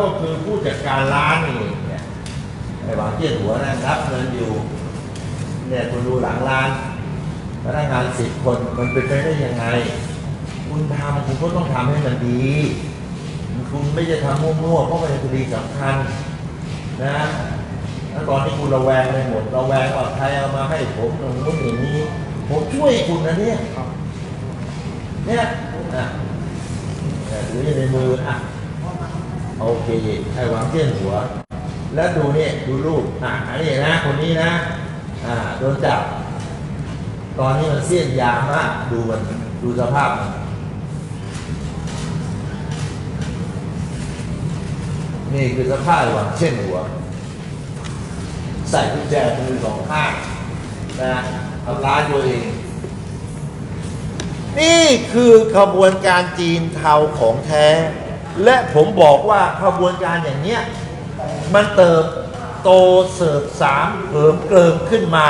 ก็คือผู้จัดการร้านนี่เนี่ยไอ้หวังเจี้ยหัวนั่นรับเงินอยู่เนี่ยคุณดูหลังร้านพนักงานสิบคนมันเป็นไปได้ยังไง คุณทำคุณก็ต้องทำให้มันดี คุณไม่จะทำมั่วๆเพราะมันเป็นคดีสำคัญนะแล้วตอนนี้คุณระแวงไปหมดระแวงว่าใครเอามาให้ผมตรงนู้นอย่างนี้ ผมช่วยคุณนะเนี่ยเนี่ยอะเนี่ยถืออยู่ในมืออะ โอเคไอ้วังเจี้ยนหัว แล้วดูนี่ดูรูปอะอันนี้นะ คนนี้นะ อ่าโดนจับ ตอนนี้มันเสี้ยนยาวมากดูมันดูสภาพมันนี่คือสภาพหวังเช่นหัว ใส่กุญแจมือสองข้างนะทำร้ายตัวเอง นี่คือขบวนการจีนเทาของแท้ และผมบอกว่าขบวนการอย่างเนี้ยมันเติบโตเสิร์ฟสามเหิมเกริมขึ้นมา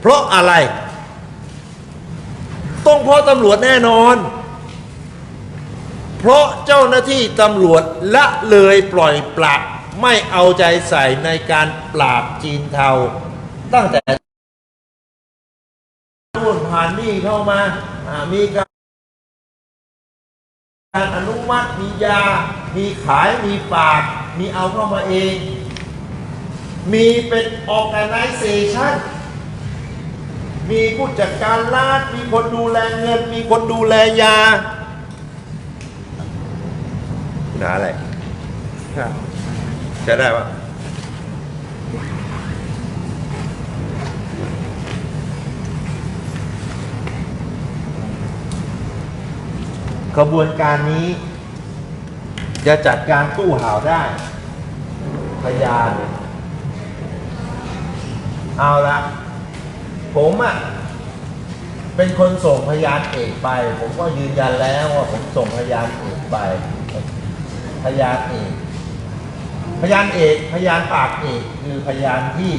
เพราะอะไร ต้องเพราะตำรวจแน่นอน เพราะเจ้าหน้าที่ตำรวจละเลยปล่อยปละไม่เอาใจใส่ในการปราบจีนเทา ตั้งแต่นู่นผ่านนี่เข้ามาามีก การอนุมัติมียา มีขาย มีฝาก มีเอาเข้ามาเอง มีเป็น organization มีผู้จัดการร้าน มีคนดูแลเงิน มีคนดูแลยาหนาอะไร ใช่ได้ปะ ขบวนการนี้ จะจัดการตู้ห่าวได้ พยาน เอาละผมอะ่ะ เป็นคนส่งพยานเอกไป ผมก็ยืนยันแล้วว่าผมส่งพยานเอกไป พยานเอก พยานเอก พยานปากเอกคือพยานที่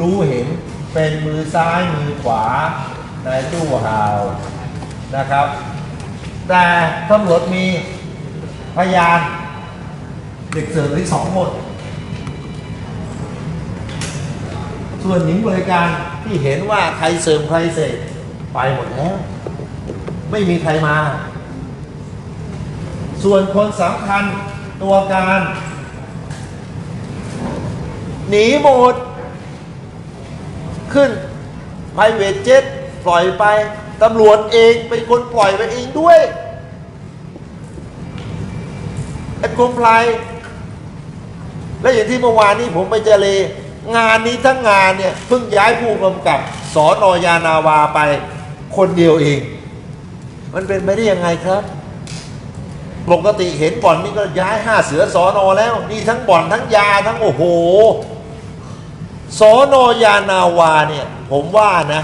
รู้เห็นเป็นมือซ้ายมือขวาในตู้ห่าวนะครับ แต่ตำรวจมีพยานเด็กเสิร์ฟอีกสองคน ส่วนหญิงบริการที่เห็นว่าใครเสริมใครเสร็จไปหมดแล้ว ไม่มีใครมา ส่วนคนสำคัญตัวการ หนีหมด ขึ้น private jet ปล่อยไป ตำรวจเองเป็นคนปล่อยไปเองด้วยไอ้กรมไพรและอย่างที่เมื่อวานนี้ผมไปเจเลงานนี้ทั้งงานเนี่ยเพิ่งย้ายผู้กำกับสอนอยานาวาไปคนเดียวเอง มันเป็นไปได้ยังไงครับปกติเห็นบ่อนนี่ก็ย้ายห้าเสือสอนอแล้วนี่ทั้งบ่อนทั้งยาทั้งโอ้โหสอนอยานาวาเนี่ย ผมว่านะ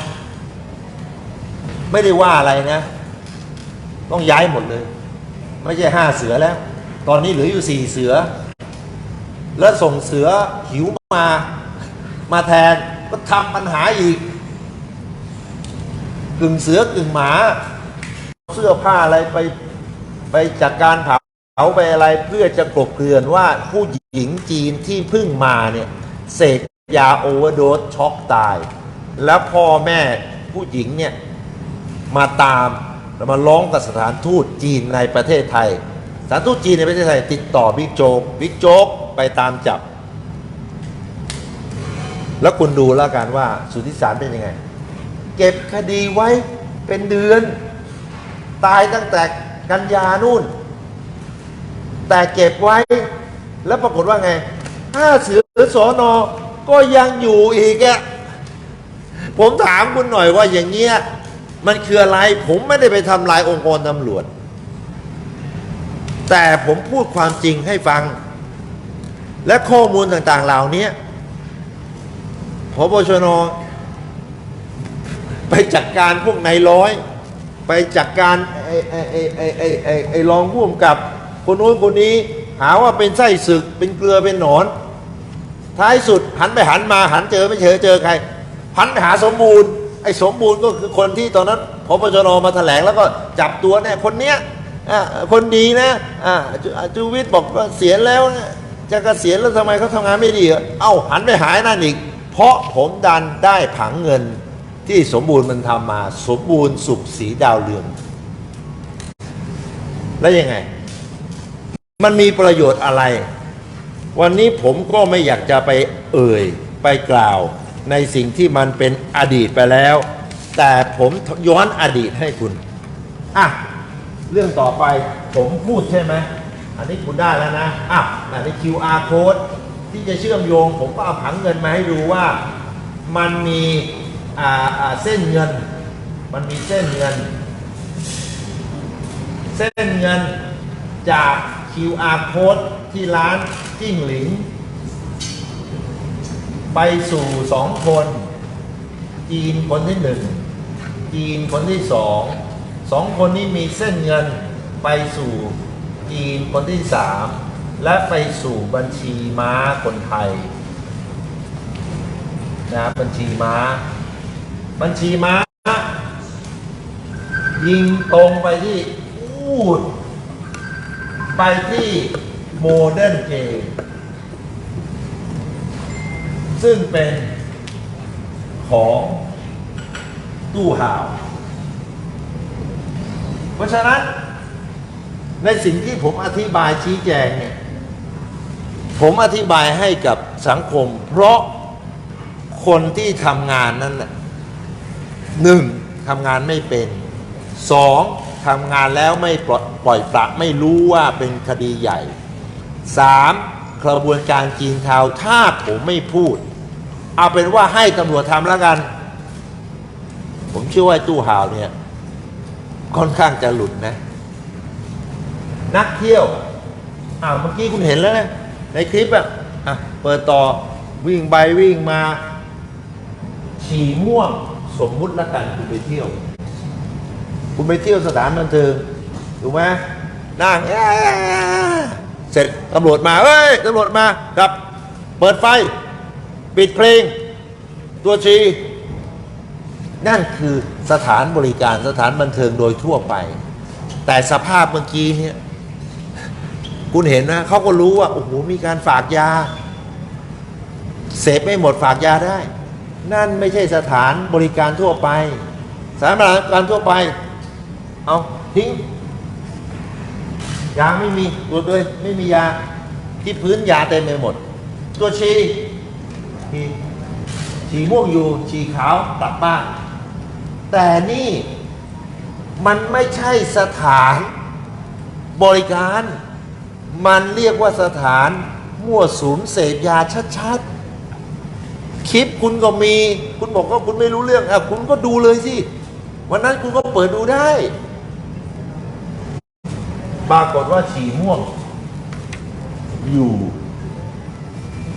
ไม่ได้ว่าอะไรนะ ต้องย้ายหมดเลย ไม่ใช่ห้าเสือแล้ว ตอนนี้เหลืออยู่สี่เสือ แล้วส่งเสือหิวมามาแทนก็ทำปัญหาอีก กึ่งเสือกึ่งหมา เสื้อผ้าอะไรไปไปจัดการเผาเผาไปอะไรเพื่อจะกลบเกลื่อนว่าผู้หญิงจีนที่เพิ่งมาเนี่ยเสพยาโอเวอร์โดสช็อกตาย แล้วพ่อแม่ผู้หญิงเนี่ย มาตามแล้วมาร้องกับสถานทูตจีนในประเทศไทย สถานทูตจีนในประเทศไทย ติดต่อบิ๊กโจ๊กบิ๊กโจ๊กไปตามจับ แล้วคุณดูแล้วกันว่าสุทธิสารเป็นยังไง เก็บคดีไว้เป็นเดือน ตายตั้งแต่กันยานู่น แต่เก็บไว้ แล้วปรากฏว่าไงห้าเสือสอนอก็ยังอยู่อีกอะผมถามคุณหน่อยว่าอย่างเงี้ย มันคืออะไรผมไม่ได้ไปทำลายองค์กรตำรวจ แต่ผมพูดความจริงให้ฟัง และข้อมูลต่างๆเหล่านี้พบชนไปจัดการพวกนายร้อย ไปจัดการไอ้ไอ้ไอ้ไอ้ไอ้ไอ้ไอ้รองผู้กำกับ คนนู้นคนนี้หาว่าเป็นไส้ศึกเป็นเกลือเป็นหนอน ท้ายสุดหันไปหันมาหันเจอไม่เจอเจอใครหันไปหาสมบูรณ์ ไอ้สมบูรณ์ก็คือคนที่ตอนนั้นพบชนมาแถลงแล้วก็จับตัวเนี่ยคนเนี้ยคนดีนะะจูอะจูวิทย์บอกว่าเสียแล้วนะจะเกษียณแล้วทำไมเขาทำงานไม่ดีเหรอเอ้าหันไปหายนั่นอีก เพราะผมดันได้ผังเงินที่สมบูรณ์มันทำมา สมบูรณ์สุขสีดาวเรือง แล้วยังไง มันมีประโยชน์อะไร วันนี้ผมก็ไม่อยากจะไปเอ่ยไปกล่าว ในสิ่งที่มันเป็นอดีตไปแล้ว แต่ผมย้อนอดีตให้คุณ อะ เรื่องต่อไปผมพูดใช่ไหม อันนี้คุณได้แล้วนะ อะอันนี้ QR code ที่จะเชื่อมโยง ผมก็เอาผังเงินมาให้ดูว่ามันมีอ่าอ่าเส้นเงิน มันมีเส้นเงิน เส้นเงินจาก QR code ที่ร้านจิ้งหลิง ไปสู่สองคน จีนคนที่หนึ่งจีนคนที่สองสองคนนี้มีเส้นเงินไปสู่จีนคนที่สามและไปสู่บัญชีม้าคนไทยนะบัญชีม้า บัญชีม้า ยิงตรงไปที่อูดไปที่โมเดิร์นเจ ซึ่งเป็นของตู้ห่าว เพราะฉะนั้น ในสิ่งที่ผมอธิบายชี้แจงเนี่ยผมอธิบายให้กับสังคม เพราะคนที่ทำงานนั้นน่ะหนึ่งทำงานไม่เป็นสองทำงานแล้วไม่ปล่อยปล่อยปละไม่รู้ว่าเป็นคดีใหญ่สามกระบวนการจีนเทาถ้าผมไม่พูด เอาเป็นว่าให้ตำรวจทำแล้วกัน ผมเชื่อว่าตู้ห่าวเนี่ยค่อนข้างจะหลุดนะ นักเที่ยวอ้าวเมื่อกี้คุณเห็นแล้วนะ ในคลิปอะอะ เปิดต่อวิ่งไปวิ่งมา ฉี่ม่วงสมมุติละกันคุณไปเที่ยว คุณไปเที่ยวสถานบันเทิงถูกไหมนั่งเสร็จตำรวจมาเฮ้ยตำรวจมาครับ เปิดไฟ ปิดเพลง ตัวชีนั่นคือสถานบริการสถานบันเทิงโดยทั่วไป แต่สภาพเมื่อกี้เนี่ยคุณเห็นนะเขาก็รู้ว่าโอ้โหมีการฝากยา เสพไม่หมดฝากยาได้ นั่นไม่ใช่สถานบริการทั่วไป สถานบริการทั่วไป เอาทิ้งยาไม่มีตัวด้วยไม่มียาที่พื้นยาเต็มไปหมด ตัวชี ชีฉีม่วงอยู่ ฉีขาวกลับบ้าน แต่นี่มันไม่ใช่สถานบริการ มันเรียกว่าสถานมั่วสุมเสพยาชัดๆ คลิปคุณก็มี คุณบอกว่าคุณไม่รู้เรื่องอะคุณก็ดูเลยสิ วันนั้นคุณก็เปิดดูได้ ปรากฏว่าฉี่ม่วง อยู่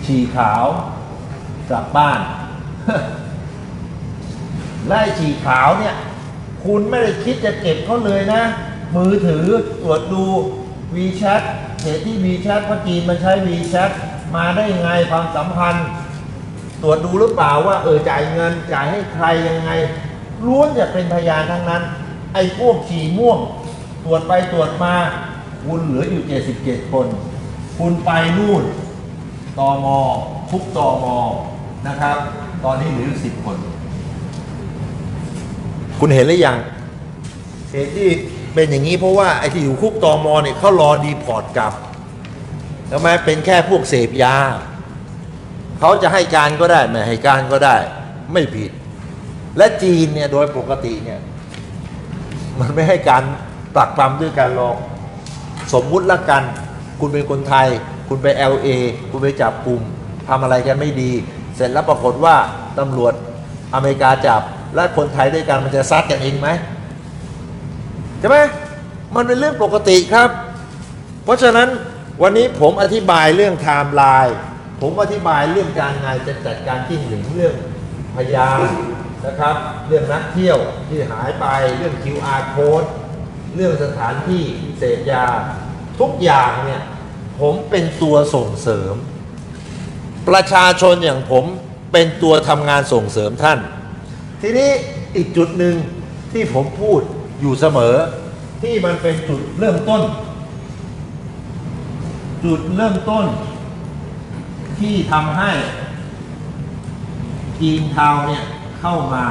ฉี่ขาว กลับบ้านไล่ฉี่ขาวเนี่ย คุณไม่ได้คิดจะเก็บเขาเลยนะ มือถือตรวจดู WeChat เหตุที่ WeChat เพระจีนมันใช้ WeChat มาได้ยังไงความสัมพันธ์ ตรวจดูหรือเปล่าว่า เออจ่ายเงินจ่ายให้ใครยังไงล้วนจะเป็นพยานทั้งนั้น ไอ้พวกฉี่ม่วง ตรวจไปตรวจมา คุณเหลืออยู่ 77 คน คุณไปนู่นตอมอทุกตอมอ นะครับ ตอนนี้เหลืออยู่10คน คุณเห็นหรือยังเหตุที่เป็นอย่างนี้เพราะว่าไอ้ที่อยู่คุกตอมเนี่ยเขารอดีพอร์ตกลับทำไมเป็นแค่พวกเสพยาเขาจะให้การก็ได้ไม่ให้การก็ได้ ไม่ผิด และจีนเนี่ยโดยปกติเนี่ย มันไม่ให้การปรักปรำด้วยการลองสมมุติละกัน คุณเป็นคนไทย คุณไป LA คุณไปจับกลุ่มทำอะไรกันไม่ดีเส ร็จแล้วปรากฏว่าตำรวจอเมริกาจับ และคนไทยด้วยกันมันจะซัดกันเองไหมใช่ไหมมันเป็นเรื่องปกติครับ เพราะฉะนั้นวันนี้ผมอธิบายเรื่องไทม์ไลน์ผมอธิบายเรื่องการงานจะจัดการที่หนึ่งเรื่องพยานนะครับ เรื่องนักเที่ยวที่หายไปเรื่อง QR code เรื่องสถานที่เสพยา ทุกอย่างเนี่ยผมเป็นตัวส่งเสริม ประชาชนอย่างผมเป็นตัวทำงานส่งเสริมท่าน ทีนี้อีกจุดหนึ่งที่ผมพูดอยู่เสมอ ที่มันเป็นจุดเริ่มต้น จุดเริ่มต้น ที่ทำให้จีนเทาเนี่ยเข้ามา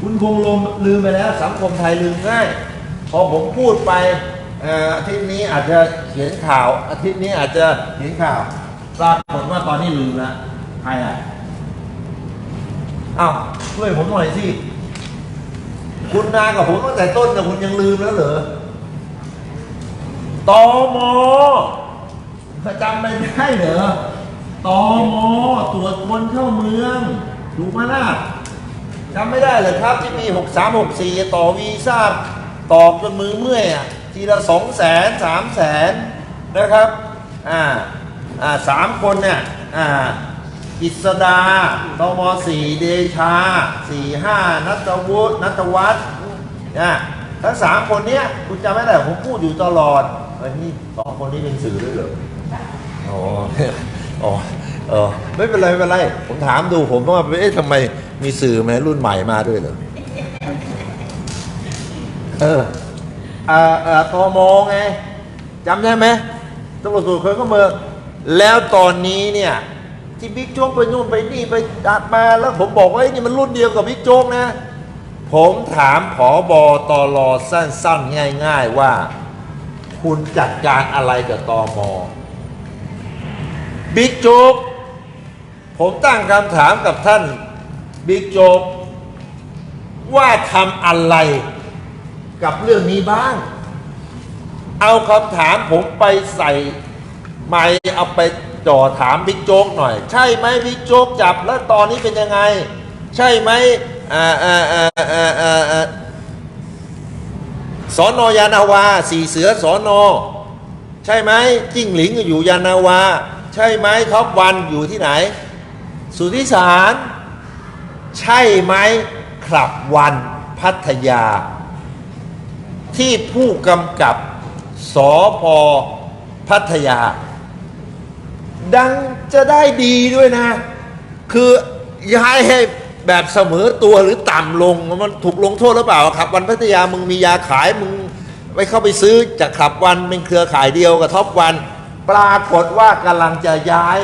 คุณคงลมลืมไปแล้ว สังคมไทยลืมง่าย พอผมพูดไปอาทิตย์นี้อาจจะเขียนข่าว อาทิตย์นี้อาจจะเขียนข่าว ปรากฏว่าตอนนี้ลืมล้วใครอะอ้าวช่วยผมหน่อยสิ คุณนากับผมตั้งแต่ต้นนะคุณยังลืมแล้วเหรอตอมจำไม่ได้เหรอตอมตรวจคนเข้าเมืองถูกไหมล่ะจำไม่ได้เลยครับ ที่มีหกสามหกสี่ต่อวีซ่าตอกจนมือเมื่อยอะทีละสองแสนสามแสนนะครับ อ่า สามคนเนี่ยอ่ากิษดาตมสี่เดชาสี่ห้านัทวุฒินัทวัฒน์นะทั้งสามคนเนี้ยคุณจำไม่ได้ผมพูดอยู่ตลอดเอ้ยนี่สองคนนี้เป็นสื่อด้วยเหรออ๋ออ๋อเออไม่เป็นไรไม่เป็นไร ผมถามดูผมว่าเอ๊ะทำไมมีสื่อแม้รุ่นใหม่มาด้วยเหรอเออเอ่อเอ่อตมไงจำได้ไหมตำรวจตรวจคนเข้าเมือง แล้วตอนนี้เนี่ยที่บิ๊กโจ๊กไปนู่นไปนี่ไปดัดมาแล้วผมบอกว่าไอ้นี่มันรุ่นเดียวกับบิ๊กโจ๊กนะ ผมถามผอบอตอรอสั้นๆ ง่าย ๆว่า คุณจัดการอะไรกับตอมอบิ๊กโจ๊กผมตั้งคำถามกับท่านบิ๊กโจ๊กว่าทำอะไรกับเรื่องนี้บ้าง เอาคำถามผมไปใส่ ไมค์เอาไปจ่อถามบิ๊กโจ๊กหน่อย ใช่ไหมบิ๊กโจ๊กจับแล้วตอนนี้เป็นยังไง ใช่ไหมอ่าอ่าอ่าอ่าอ่าสอนอยานาวาสี่เสือสอนอใช่ไหมจิ้งหลิงอยู่ยานาวา ใช่ไหมท็อปวันอยู่ที่ไหน สุทธิสาร ใช่ไหมคลับวันพัทยา ที่ผู้กำกับสอพอพัทยา ดังจะได้ดีด้วยนะ คือย้ายให้แบบเสมอตัวหรือต่ำลงมันถูกลงโทษหรือเปล่าครับ วันพัทยามึงมียาขายมึงไปเข้าไปซื้อจากขับวันเป็นเครือข่ายเดียวกับท็อปวัน ปรากฏว่ากำลังจะย้าย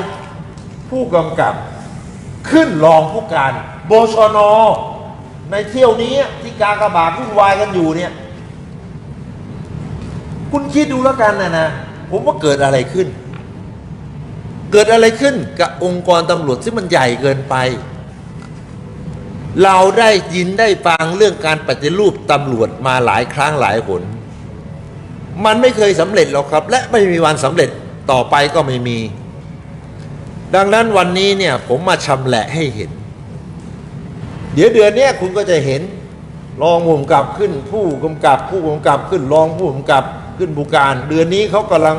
ผู้กำกับ ขึ้นรองผู้การโบชนในเที่ยวนี้ที่กากระบาดวุ่นวายกันอยู่เนี่ย คุณคิดดูแล้วกันนะนะ ผมว่าเกิดอะไรขึ้น เกิดอะไรขึ้นกับองค์กรตำรวจที่มันใหญ่เกินไป เราได้ยินได้ฟังเรื่องการปฏิรูปตำรวจมาหลายครั้งหลายหน มันไม่เคยสำเร็จหรอกครับ และไม่มีวันสำเร็จต่อไปก็ไม่มี ดังนั้นวันนี้เนี่ยผมมาชำแหละให้เห็น เดี๋ยวเดือนนี้คุณก็จะเห็นรองผู้กำกับขึ้นผู้กำกับผู้กำกับขึ้นรองผู้กำกับขึ้นผู้การ เดือนนี้เขากำลัง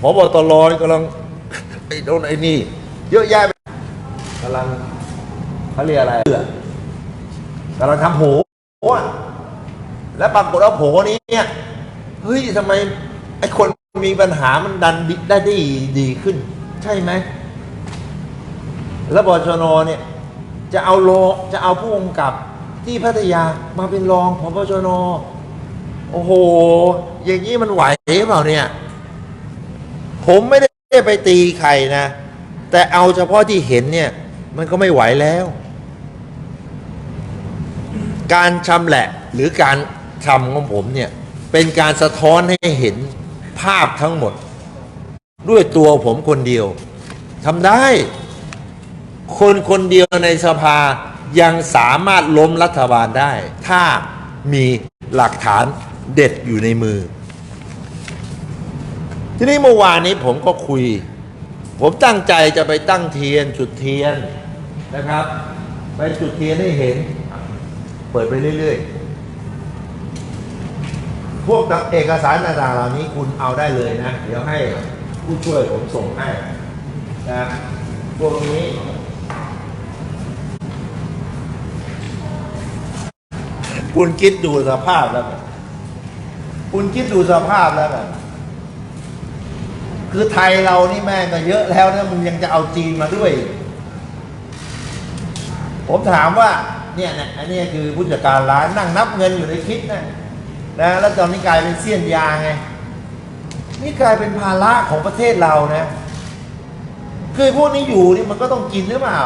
พบตรกำลัง อ้โดนไอ้นี่ เยอะแยะไปกำลังเขาเรียกอะไรกำลังทำโหอะและปรากฏว่าโผนี้เนี่ยเฮ้ยทำไมไอ้คนมีปัญหามันดันได้ได้ดีขึ้น ใช่ไหมแล้วบชนเนี่ย จะเอาโลจะเอาผู้กำกับที่พัทยามาเป็นรองพบชนโอ้โห อย่างนี้มันไหวหรือเปล่าเนี่ย ผมไม่ได้ ไปตีใครนะ แต่เอาเฉพาะที่เห็นเนี่ย มันก็ไม่ไหวแล้ว การชำแหละหรือการทำของผมเนี่ย เป็นการสะท้อนให้เห็นภาพทั้งหมด ด้วยตัวผมคนเดียวทำได้ คนคนเดียวในสภายังสามารถล้มรัฐบาลได้ ถ้ามีหลักฐานเด็ดอยู่ในมือ ทีนี้เมื่อวานนี้ผมก็คุย ผมตั้งใจจะไปตั้งเทียนจุดเทียนนะครับ ไปจุดเทียนให้เห็น เปิดไปเรื่อยๆ พวกเอกสารต่างๆเหล่านี้คุณเอาได้เลยนะ เดี๋ยวให้ผู้ช่วยผมส่งให้นะพวกนี้คุณคิดดูสภาพแล้ว คุณคิดดูสภาพแล้ว คือไทยเรานี่แม่งก็เยอะแล้วนะมึงยังจะเอาจีนมาด้วย ผมถามว่าเนี่ยนะอันนี้คือผู้จัดการร้านนั่งนับเงินอยู่ในคลิปนะนะแล้วตอนนี้กลายเป็นเสี้ยนยาไงนี่กลายเป็นภาระของประเทศเรานะคือพวกนี้อยู่นี่มันก็ต้องกินหรือเปล่า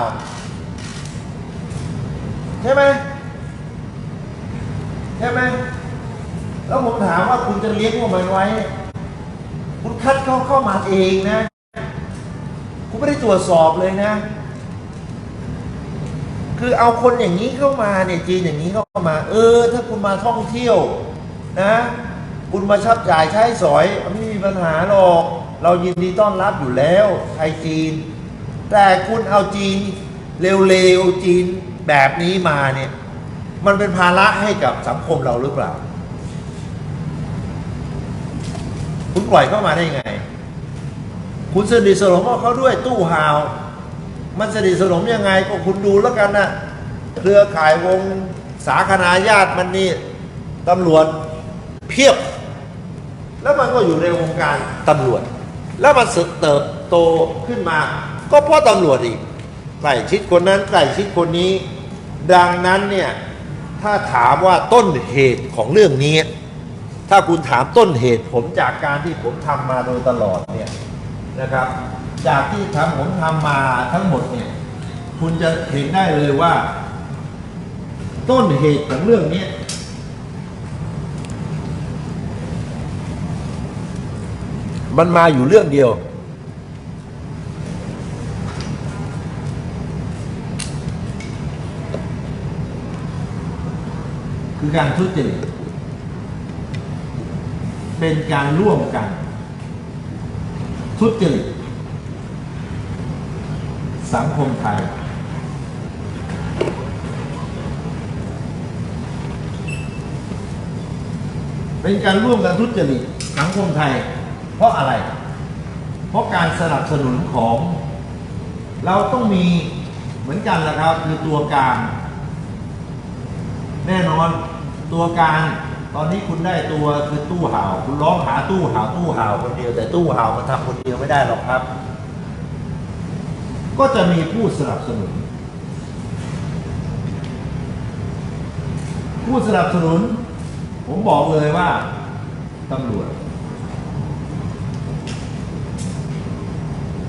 ใช่ไหมใช่ไหมแล้วผมถามว่าคุณจะเลี้ยงพวกมันไว้ คุณคัดเขาเข้ามาเองนะ คุณไม่ได้ตรวจสอบเลยนะ คือเอาคนอย่างนี้เข้ามาเนี่ยจีนอย่างนี้เข้ามา เออ ถ้าคุณมาท่องเที่ยวนะคุณมาชับจ่ายใช้สอยไม่มีปัญหาหรอก เรายินดีต้อนรับอยู่แล้วไทยจีน แต่คุณเอาจีนเร็วๆจีนแบบนี้มาเนี่ย มันเป็นภาระให้กับสังคมเราหรือเปล่า คุณปล่อยเข้ามาได้ไง คุณสนิทสนมกับเขาด้วยตู้ห่าว มันสนิทสนมยังไงก็คุณดูแล้วกันนะเครือข่ายวงสาคณาญาติมันนี่ตำรวจเพียบ แล้วมันก็อยู่ในวงการตำรวจ แล้วมันสึกเติบโตขึ้นมา ก็เพราะตำรวจอีกใกล้ชิดคนนั้นใกล้ชิดคนนี้ ดังนั้นเนี่ยถ้าถามว่าต้นเหตุของเรื่องนี้ ถ้าคุณถามต้นเหตุผมจากการที่ผมทำมาโดยตลอดเนี่ยนะครับ จากที่ทำผมทำมาทั้งหมดเนี่ยคุณจะเห็นได้เลยว่า ต้นเหตุของเรื่องนี้มันมาอยู่เรื่องเดียว คือการทุจริต เป็นการร่วมกัน ทุจริตสังคมไทย เป็นการร่วมกันทุจริตสังคมไทย เพราะอะไร เพราะการสนับสนุนของ เราต้องมีเหมือนกันนะครับ คือตัวกลางแน่นอนตัวกลาง ตอนนี้คุณได้ตัวคือตู้ห่าวคุณร้องหาตู้ห่าวตู้ห่าวคนเดียว แต่ตู้ห่าวมันทำคนเดียวไม่ได้หรอกครับ ก็จะมีผู้สนับสนุน ผู้สนับสนุน ผมบอกเลยว่าตำรวจ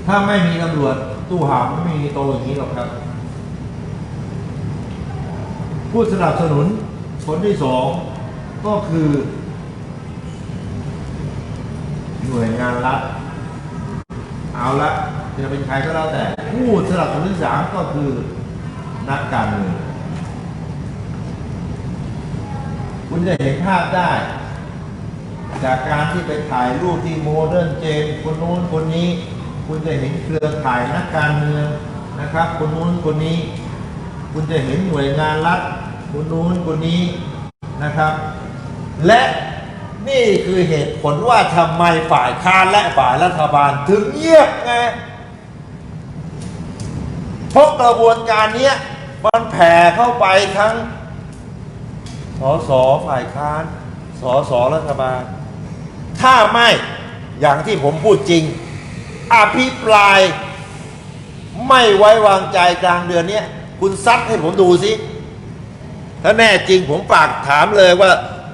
ถ้าไม่มีตำรวจ ตู้ห่าวไม่มีโตอย่างนี้หรอกครับ ผู้สนับสนุนคนที่สอง ก็คือ หน่วยงานรัฐเอาละจะเป็นใครก็แล้วแต่ ผู้สนับสนุนสามก็คือนักการเมืองคุณจะเห็นภาพได้ จากการที่ไปถ่ายรูปที่โมเดิร์นเจมคนนู้นคนนี้ คุณจะเห็นเครือข่ายนักการเมืองนะครับ คนนู้นคนนี้ คุณจะเห็นหน่วยงานรัฐคนนู้นคนนี้นะครับ และนี่คือเหตุผลว่าทำไมฝ่ายค้านและฝ่ายรัฐบาลถึงเงียบไงเพราะกระบวนการนี้มันแผ่เข้าไปทั้งสสฝ่ายค้านสสรัฐบาล ถ้าไม่อย่างที่ผมพูดจริง อภิปรายไม่ไว้วางใจกลางเดือนนี้คุณซัดให้ผมดูสิ ถ้าแน่จริงผมฝากถามเลยว่า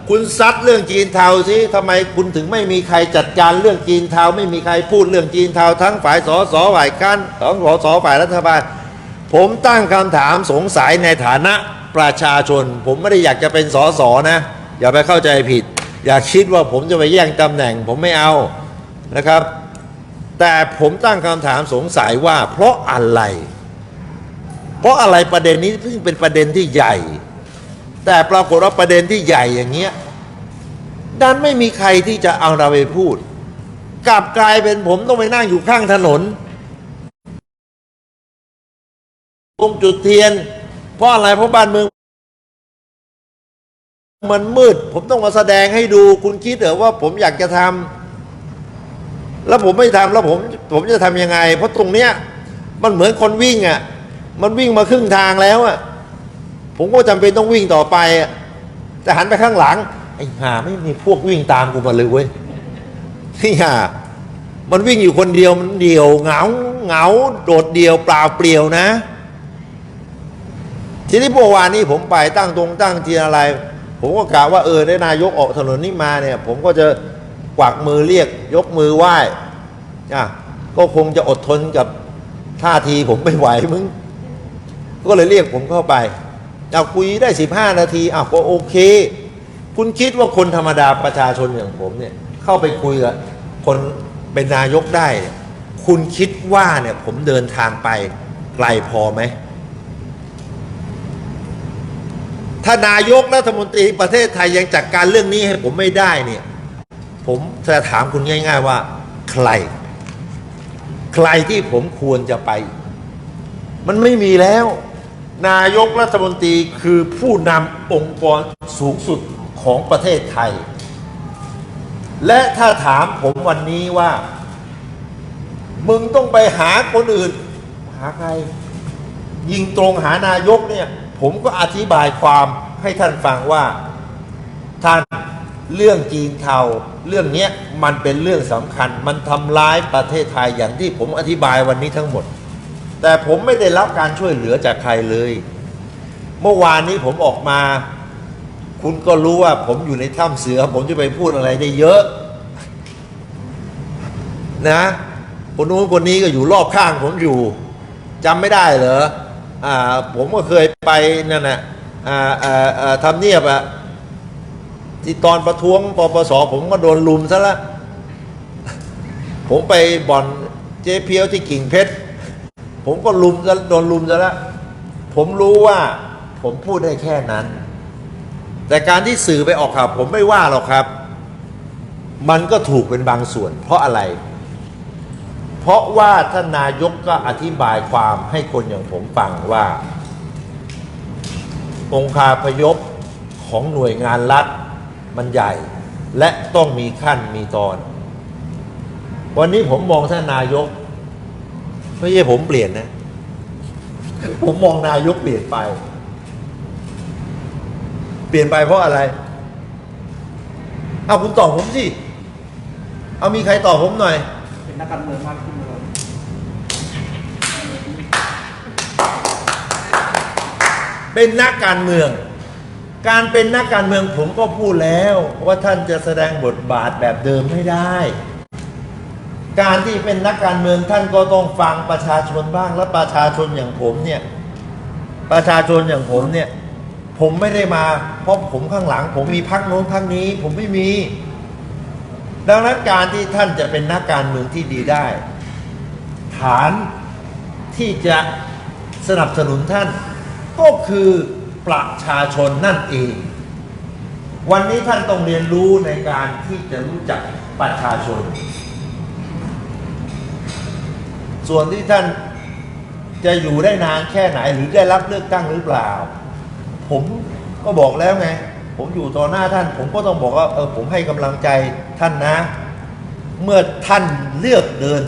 คุณซัดเรื่องจีนเทาสิทำไมคุณถึงไม่มีใครจัดการเรื่องจีนเทา ไม่มีใครพูดเรื่องจีนเทา ทั้งฝ่ายสสฝ่ายค้านของสสฝ่ายรัฐบาล ผมตั้งคำถามสงสัยในฐานะประชาชน ผมไม่ได้อยากจะเป็นสสนะ อย่าไปเข้าใจผิด อย่าคิดว่าผมจะไปแย่งตำแหน่ง ผมไม่เอานะครับ แต่ผมตั้งคำถามสงสัยว่าเพราะอะไร เพราะอะไรประเด็นนี้ซึ่งเป็นประเด็นที่ใหญ่ แต่ปรากฏว่าประเด็นที่ใหญ่อย่างเงี้ยดันไม่มีใครที่จะเอาเราไปพูด กลับกลายเป็นผมต้องไปนั่งอยู่ข้างถนนตรงจุดเทียน เพราะอะไรเพราะบ้านเมือง มันมืด ผมต้องมาแสดงให้ดูคุณคิดเหรอว่าผมอยากจะทำแล้วผมไม่ทำแล้วผมผมจะทำยังไง เพราะตรงเนี้ย มันเหมือนคนวิ่งอะ มันวิ่งมาครึ่งทางแล้วอะ ผมก็จำเป็นต้องวิ่งต่อไปอะแต่หันไปข้างหลัง ไอ้ห่าไม่มีพวกวิ่งตามกูมาเลยเว้ยที่ห่ามันวิ่งอยู่คนเดียวมันเดียวเหงาเหงาโดดเดียวเปล่าเปลี่ยวนะ ทีนี้เมื่อวานนี้ผมไปตั้งตรงตั้งทีนอะไร ผมก็กล่าวว่าเออได้นายกออกถนนนี้มาเนี่ย ผมก็จะกวักมือเรียก ยกมือไหว้อะก็คงจะอดทนกับท่าทีผมไม่ไหวมึง ก็เลยเรียกผมเข้าไป เอาคุยได้สิบห้านาทีอ้าวก็โอเค คุณคิดว่าคนธรรมดาประชาชนอย่างผมเนี่ย เข้าไปคุยกับคนเป็นนายกได้ คุณคิดว่าเนี่ยผมเดินทางไปไกลพอไหมถ้านายกรัฐมนตรีประเทศไทยยังจัดการเรื่องนี้ให้ผมไม่ได้เนี่ย ผมจะถามคุณง่าย ๆว่า ใคร ใครที่ผมควรจะไป มันไม่มีแล้ว นายกรัฐมนตรีคือผู้นำองค์กรสูงสุดของประเทศไทย และถ้าถามผมวันนี้ว่า มึงต้องไปหาคนอื่น หาใคร ยิงตรงหานายกเนี่ย ผมก็อธิบายความให้ท่านฟังว่า ท่านเรื่องจีนเทาเรื่องนี้มันเป็นเรื่องสำคัญ มันทำร้ายประเทศไทยอย่างที่ผมอธิบายวันนี้ทั้งหมด แต่ผมไม่ได้รับการช่วยเหลือจากใครเลย เมื่อวานนี้ผมออกมา คุณก็รู้ว่าผมอยู่ในถ้ำเสือ ผมจะไปพูดอะไรได้เยอะ นะคนนู้นคนนี้ก็อยู่รอบข้างผมอยู่จำไม่ได้เหรออ่าผมก็เคยไปนั่นน่ะอ่าอ่าอ่าทำเนียบอะที่ตอนประท้วงปปสผมก็โดนลุมซะละผมไปบ่อนเจ๊เพียวที่กิ่งเพชร ผมก็ลุมซะโดนลุมซะและผมรู้ว่าผมพูดได้แค่นั้น แต่การที่สื่อไปออกข่าวผมไม่ว่าหรอกครับ มันก็ถูกเป็นบางส่วน เพราะอะไร เพราะว่าท่านนายกก็อธิบายความให้คนอย่างผมฟังว่า องคาพยพของหน่วยงานรัฐมันใหญ่ และต้องมีขั้นมีตอน วันนี้ผมมองท่านนายก ไม่ใช่ผมเปลี่ยนนะ ผมมองนายกเปลี่ยนไป เปลี่ยนไปเพราะอะไร เอาคุณตอบผมสิ เอามีใครตอบผมหน่อย เป็นนักการเมืองมากขึ้นเลยเป็นนักการเมือง การเป็นนักการเมืองผมก็พูดแล้ว ว่าท่านจะแสดงบทบาทแบบเดิมไม่ได้ การที่เป็นนักการเมืองท่านก็ต้องฟังประชาชนบ้างและประชาชนอย่างผมเนี่ยประชาชนอย่างผมเนี่ยผมไม่ได้มา เพราะผมข้างหลัง ผมมีพักโน้นพักนี้ ผมไม่มี ดังนั้นการที่ท่านจะเป็นนักการเมืองที่ดีได้ ฐานที่จะสนับสนุนท่าน ก็คือประชาชนนั่นเอง วันนี้ท่านต้องเรียนรู้ในการที่จะรู้จักประชาชน ส่วนที่ท่านจะอยู่ได้นานแค่ไหนหรือได้รับเลือกตั้งหรือเปล่า ผมก็บอกแล้วไง ผมอยู่ต่อหน้าท่าน ผมก็ต้องบอกว่าเออผมให้กำลังใจท่านนะ เมื่อท่านเลือกเดิน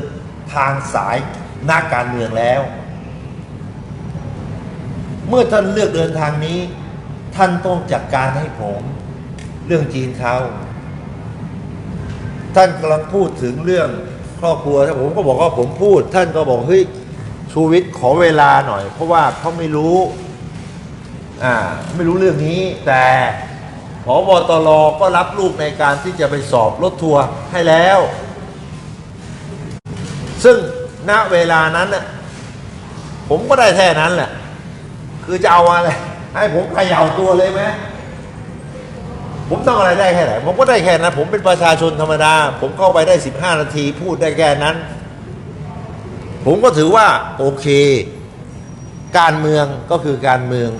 ทางสายนักการเมืองแล้ว เมื่อท่านเลือกเดินทางนี้ ท่านต้องจัดการให้ผม เรื่องจีนเขาท่านกำลังพูดถึงเรื่อง ครอบครัวถ้าผมก็บอกว่าผมพูด ท่านก็บอกเฮ้ยชูวิทย์ขอเวลาหน่อย เพราะว่าเขาไม่รู้อ่าไม่รู้เรื่องนี้ แต่ผบตรก็รับลูกในการที่จะไปสอบรถทัวร์ให้แล้ว ซึ่งณเวลานั้นน่ะผมก็ได้แค่นั้นแหละ คือจะเอาอะไร ให้ผมเขย่าตัวเลยไหม ผมต้องอะไรได้แค่ไหนผมก็ได้แค่นั้น ผมเป็นประชาชนธรรมดา ผมเข้าไปได้ 15 นาที พูดได้แค่นั้น ผมก็ถือว่าโอเค การเมืองก็คือการเมือง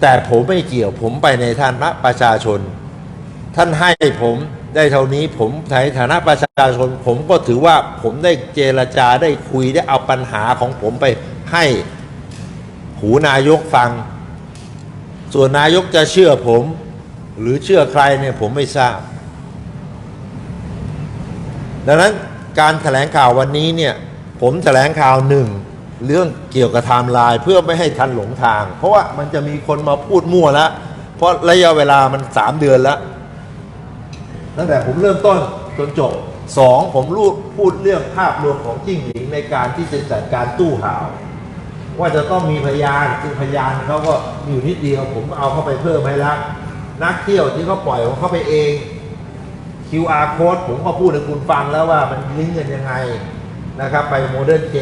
แต่ผมไม่เกี่ยวผมไปในฐานะประชาชน ท่านให้ผมได้เท่านี้ผมในฐานะประชาชน ผมก็ถือว่าผมได้เจรจาได้คุยได้เอาปัญหาของผมไปให้หูนายกฟัง ส่วนนายกจะเชื่อผม หรือเชื่อใครเนี่ยผมไม่ทราบ ดังนั้นการแถลงข่าววันนี้เนี่ยผมแถลงข่าวหนึ่งเรื่องเกี่ยวกับไทม์ไลน์เพื่อไม่ให้ทันหลงทาง เพราะว่ามันจะมีคนมาพูดมั่วแล้วเพราะระยะเวลามันสามเดือนแล้วตั้งแต่ผมเริ่มต้นจนจบสองผมรูดพูดเรื่องภาพรวมของจิ้งหลิงในการที่จะจัดการตู้ห่าว ว่าจะต้องมีพยานซึ่งพยานเขาก็มีอยู่นิดเดียวผมก็เอาเข้าไปเพิ่มให้ละ นักเที่ยวที่เขาปล่อยของเขาไปเอง QR code ผมก็พูดให้คุณฟังแล้วว่ามันลิงก์กันยังไงนะครับ ไปโมเดิร์นเจ